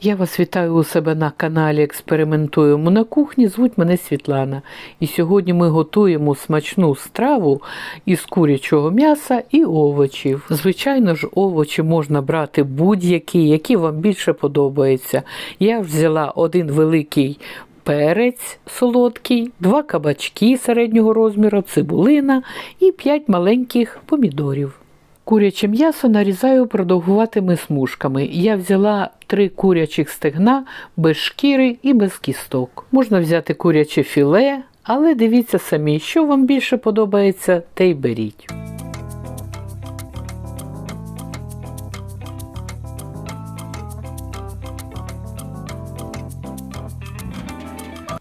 Я вас вітаю у себе на каналі Експериментуємо на кухні. Звуть мене Світлана. І сьогодні ми готуємо смачну страву із курячого м'яса і овочів. Звичайно ж, овочі можна брати будь-які, які вам більше подобаються. Я взяла один великий. Перець солодкий, два кабачки середнього розміру, цибулина і п'ять маленьких помідорів. Куряче м'ясо нарізаю продовгуватими смужками. Я взяла три курячих стегна без шкіри і без кісток. Можна взяти куряче філе, але дивіться самі, що вам більше подобається, те й беріть.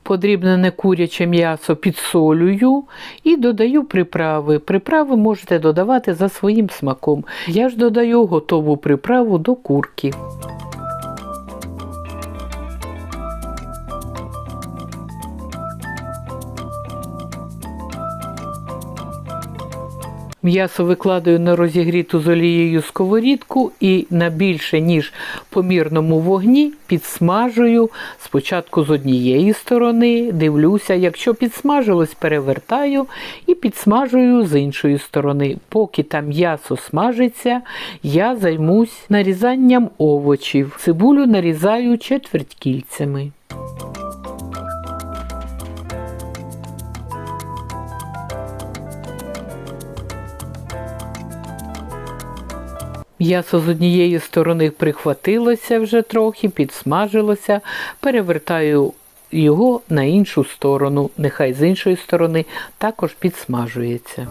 Подрібнене куряче м'ясо підсолюю і додаю приправи. Приправи можете додавати за своїм смаком. Я ж додаю готову приправу до курки. М'ясо викладаю на розігріту з олією сковорідку і на більше, ніж помірному вогні підсмажую спочатку з однієї сторони, дивлюся, якщо підсмажилось, перевертаю і підсмажую з іншої сторони. Поки там м'ясо смажиться, я займусь нарізанням овочів. Цибулю нарізаю четверть М'ясо з однієї сторони прихватилося вже трохи, підсмажилося, перевертаю його на іншу сторону, нехай з іншої сторони також підсмажується.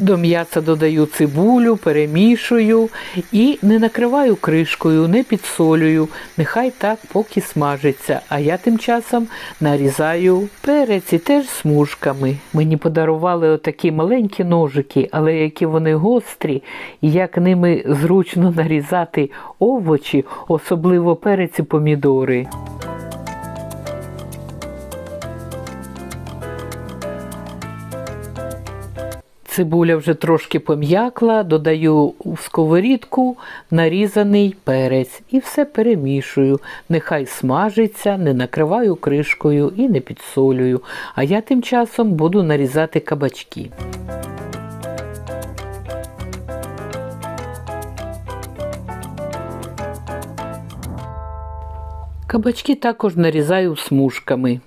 До м'яса додаю цибулю, перемішую і не накриваю кришкою, не підсолюю. Нехай так поки смажиться. А я тим часом нарізаю перець і теж смужками. Мені подарували отакі маленькі ножики, але які вони гострі, і як ними зручно нарізати овочі, особливо перець і помідори. Цибуля вже трошки пом'якла, додаю в сковорідку нарізаний перець і все перемішую. Нехай смажиться, не накриваю кришкою і не підсолюю. А я тим часом буду нарізати кабачки. Кабачки також нарізаю смужками.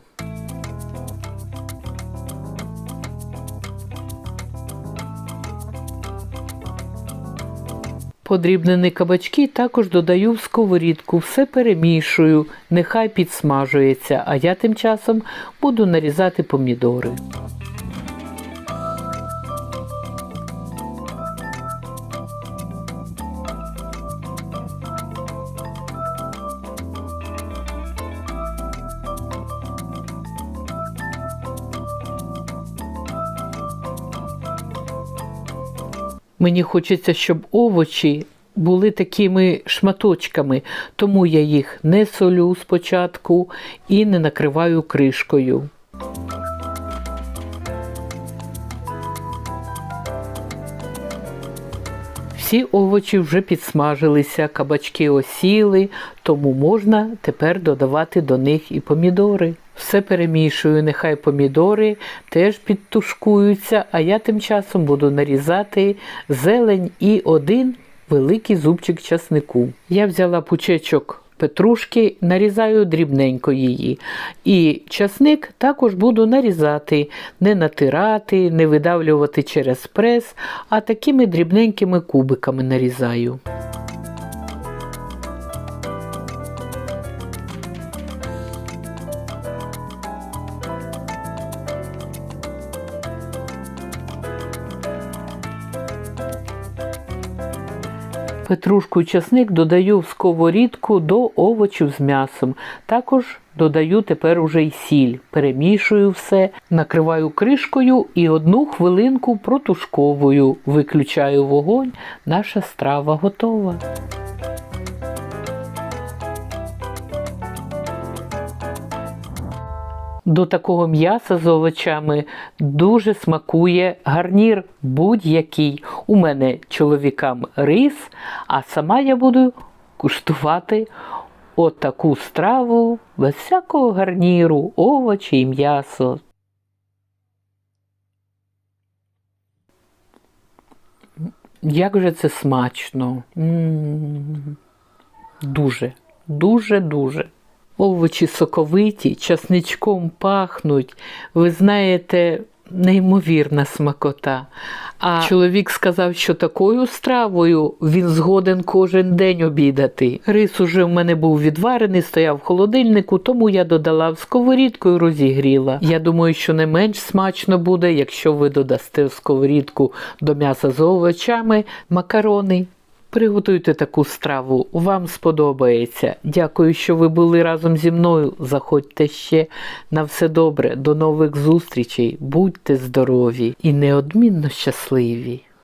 Подрібнені кабачки також додаю в сковорідку, все перемішую, нехай підсмажується, а я тим часом буду нарізати помідори. Мені хочеться, щоб овочі були такими шматочками, тому я їх не солю спочатку і не накриваю кришкою. Всі овочі вже підсмажилися, кабачки осіли, тому можна тепер додавати до них і помідори. Все перемішую, нехай помідори теж підтушкуються, а я тим часом буду нарізати зелень і один великий зубчик часнику. Я взяла пучечок петрушки, нарізаю дрібненько її. І часник також буду нарізати, не натирати, не видавлювати через прес, а такими дрібненькими кубиками нарізаю. Петрушку і часник додаю в сковорідку до овочів з м'ясом. Також додаю тепер уже й сіль. Перемішую все, накриваю кришкою і одну хвилинку протушковую. Виключаю вогонь. Наша страва готова. До такого м'яса з овочами дуже смакує гарнір будь-який. У мене чоловікам рис, а сама я буду куштувати отаку страву без всякого гарніру, овочі і м'ясо. Як же це смачно. М. Дуже, дуже, дуже. Овочі соковиті, часничком пахнуть. Ви знаєте, неймовірна смакота. А чоловік сказав, що такою стравою він згоден кожен день обідати. Рис уже в мене був відварений, стояв в холодильнику, тому я додала в сковорідку і розігріла. Я думаю, що не менш смачно буде, якщо ви додасте в сковорідку до м'яса з овочами макарони. Приготуйте таку страву, вам сподобається. Дякую, що ви були разом зі мною. Заходьте ще на все добре. До нових зустрічей. Будьте здорові і неодмінно щасливі.